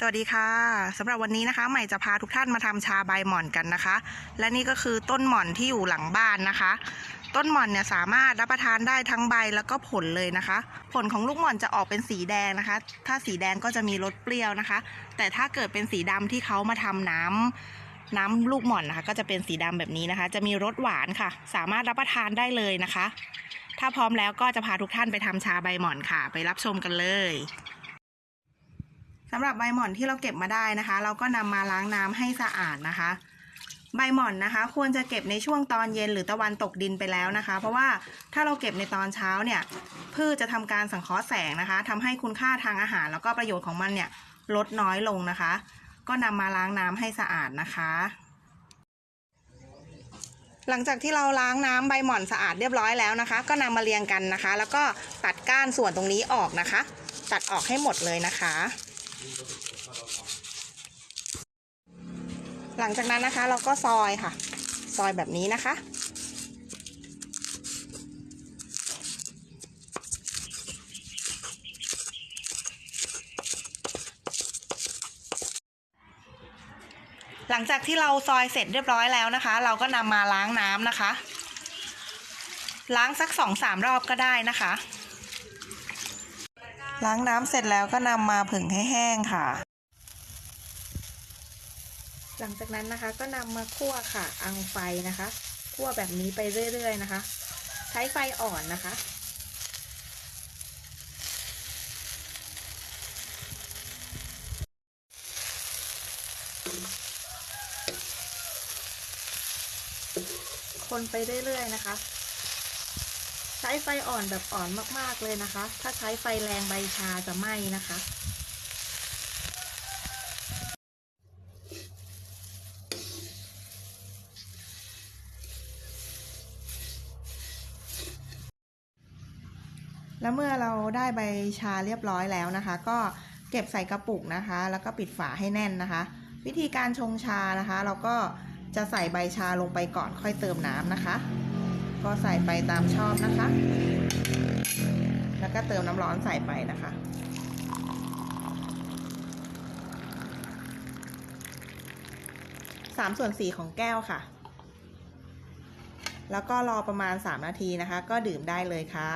สวัสดีค่ะสำหรับวันนี้นะคะ ใหม่จะพาทุกท่านมาทำชาใบหม่อนกันนะคะ และนี่ก็คือต้นหม่อนที่อยู่หลังบ้านนะคะ ต้นหม่อนเนี่ยสามารถรับประทานได้ทั้งใบแล้วก็ผลเลยนะคะ ผลของลูกหม่อนจะออกเป็นสีแดงนะคะ ถ้าสีแดงก็จะมีรสเปรี้ยวนะคะ แต่ถ้าเกิดเป็นสีดำที่เขามาทำน้ำน้ำลูกหม่อนนะคะ ก็จะเป็นสีดำแบบนี้นะคะ จะมีรสหวานค่ะ สามารถรับประทานได้เลยนะคะ ถ้าพร้อมแล้วก็จะพาทุกท่านไปทำชาใบหม่อนค่ะ ไปรับชมกันเลย สำหรับใบหม่อนที่เราเก็บมาได้นะคะ เราก็นำมาล้างน้ำให้สะอาดนะคะ ใบหม่อนนะคะ ควรจะเก็บในช่วงตอนเย็นหรือตะวันตกดินไปแล้วนะคะ เพราะว่าถ้าเราเก็บในตอนเช้าเนี่ยพืชจะทำการสังเคราะห์แสงนะคะทำให้คุณค่าทางอาหาร แล้วก็ประโยชน์ของมันเนี่ยลดน้อยลงนะคะ ก็นำมาล้างน้ำให้สะอาดนะคะหลังจากที่เราล้างน้ำใบหม่อนสะอาดเรียบร้อยแล้วนะคะ ก็นำมาเรียงกันนะคะ แล้วก็ตัดก้านส่วนตรงนี้ออกนะคะ ตัดออกให้หมดเลยนะคะ หลังจากนั้นนะคะเราก็ซอยค่ะ ซอยแบบนี้นะคะ หลังจากที่เราซอยเสร็จเรียบร้อยแล้วนะคะ เราก็นำมาล้างน้ำนะคะ ล้างสักสองสามรอบก็ได้นะคะ ล้างน้ำเสร็จแล้วก็นำมาผึ่งให้แห้งค่ะ หลังจากนั้นนะคะก็นำมาคั่วค่ะ อังไฟนะคะ คั่วแบบนี้ไปเรื่อยๆนะคะ ใช้ไฟอ่อนนะคะ คนไปเรื่อยๆนะคะ ใช้ไฟอ่อนแบบอ่อนมากๆเลยนะคะ ถ้าใช้ไฟแรงใบชาจะไหม้นะคะ แล้วเมื่อเราได้ใบชาเรียบร้อยแล้วนะคะ ก็เก็บใส่กระปุกนะคะ แล้วก็ปิดฝาให้แน่นนะคะ วิธีการชงชานะคะ เราก็จะใส่ใบชาลงไปก่อนค่อยเติมน้ำนะคะ ก็ใส่ไปตามชอบนะคะ แล้วก็เติมน้ำร้อนใส่ไปนะคะ สามส่วนสี่ของแก้วค่ะ แล้วก็รอประมาณ 3 นาทีนะคะ ก็ดื่มได้เลยค่ะ